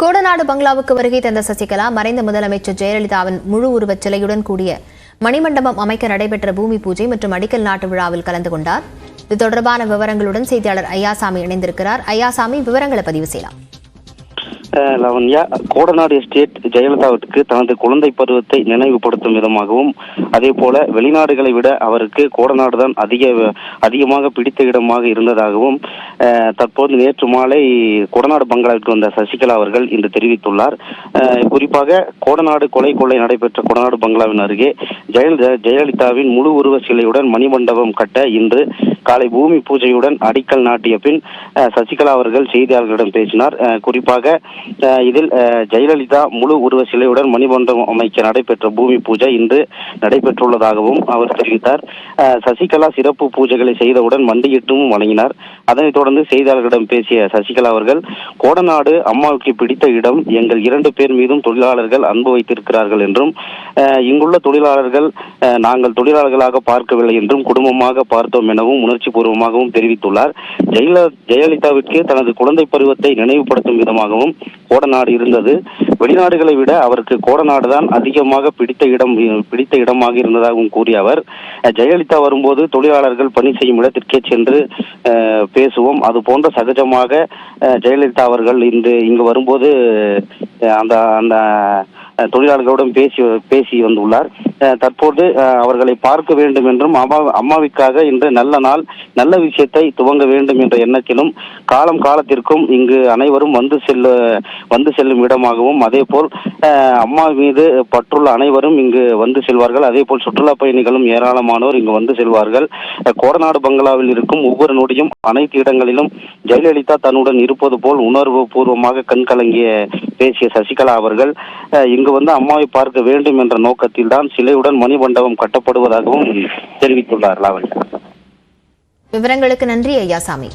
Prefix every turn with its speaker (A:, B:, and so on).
A: கோடநாடு பங்களாவுக்கு வருகை தந்த சசிகலா மறைந்த முதலமைச்சர் ஜெயலலிதாவின் முழு உருவச் சிலையுடன் கூடிய மணிமண்டபம் அமைக்க நடைபெற்ற பூமி பூஜை மற்றும் அடிக்கல் நாட்டு விழாவில் கலந்து கொண்டார். இது தொடர்பான விவரங்களுடன் செய்தியாளர் ஐயாசாமி இணைந்திருக்கிறார். ஐயாசாமி விவரங்களை பதிவு செய்யலாம்.
B: லவன்யா லவண்யா கோடநாடு எஸ்டேட் ஜெயலலிதாவிற்கு தனது குழந்தை பருவத்தை நினைவுபடுத்தும் விதமாகவும் அதே போல வெளிநாடுகளை விட அவருக்கு கோடநாடு தான் அதிக அதிகமாக பிடித்த இடமாக இருந்ததாகவும் தற்போது நேற்று மாலை கோடநாடு பங்களாவிற்கு வந்த சசிகலா அவர்கள் இன்று தெரிவித்துள்ளார். குறிப்பாக கோடநாடு கொலை கொள்ளை நடைபெற்ற கோடநாடு பங்களாவின் அருகே ஜெயலலிதா ஜெயலலிதாவின் முழு உருவ சிலையுடன் மணிமண்டபம் கட்ட இன்று காலை பூமி பூஜையுடன் அடிக்கல் நாட்டிய பின் சசிகலா அவர்கள் செய்தியாளர்களிடம் பேசினார். குறிப்பாக இதில் ஜெயலலிதா முழு உருவ சிலையுடன் மணிமண்டபம் அமைக்க நடைபெற்ற பூமி பூஜை இன்று நடைபெற்றுள்ளதாகவும் அவர் தெரிவித்தார். சசிகலா சிறப்பு பூஜைகளை செய்தவுடன் மண்டியிட்டும் வழங்கினார். அதனைத் தொடர்ந்து செய்தியாளர்களிடம் பேசிய சசிகலா அவர்கள் கோடநாடு அம்மாவுக்கு பிடித்த இடம் எங்கள் இரண்டு பேர் மீதும் தொழிலாளர்கள் அன்பு வைத்திருக்கிறார்கள் என்றும் இங்குள்ள தொழிலாளர்கள் நாங்கள் தொழிலாளர்களாக பார்க்கவில்லை என்றும் குடும்பமாக பார்த்தோம் எனவும் உணர்ச்சி பூர்வமாகவும் தெரிவித்துள்ளார். ஜெயல ஜெயலலிதாவிற்கு தனது குழந்தை பருவத்தை நினைவுபடுத்தும் விதமாகவும் கோடநாடு இருந்தது. வெளிநாடுகளை விட அவருக்கு கோடநாடு தான் அதிகமாக பிடித்த இடம் பிடித்த இடமாக இருந்ததாகவும் கூறிய அவர் ஜெயலலிதா வரும்போது தொழிலாளர்கள் பணி செய்யும் இடத்திற்கே சென்று பேசுவோம். அது போன்ற சகஜமாக ஜெயலலிதா அவர்கள் இன்று இங்கு வரும்போது அந்த அந்த தொழிலாளர்களுடன் பேசி பேசி வந்துள்ளார். தற்போது அவர்களை பார்க்க வேண்டும் என்றும் அம்மா அம்மாவிற்காக இன்று நல்ல நாள் நல்ல விஷயத்தை துவங்க வேண்டும் என்ற எண்ணத்திலும் காலம் காலத்திற்கும் இங்கு அனைவரும் வந்து செல்ல வந்து செல்லும் இடமாகவும் அதே போல் அம்மா மீது பற்றுள்ள அனைவரும் இங்கு வந்து செல்வார்கள். அதே போல் சுற்றுலா பயணிகளும் ஏராளமானோர் இங்கு வந்து செல்வார்கள். கோடநாடு பங்களாவில் இருக்கும் ஒவ்வொரு நொடியும் அனைத்து இடங்களிலும் ஜெயலலிதா தன்னுடன் இருப்பது போல் உணர்வு பூர்வமாக கண்கலங்கிய பேசிய சசிகலா அவர்கள் அஹ், இங்கு வந்து அம்மாவை பார்க்க வேண்டும் என்ற நோக்கத்தில் தான் சிலையுடன் மணிமண்டபம் கட்டப்படுவதாகவும் தெரிவித்துள்ளார் லாவண்யா.
A: விவரங்களுக்கு நன்றி ஐயாசாமி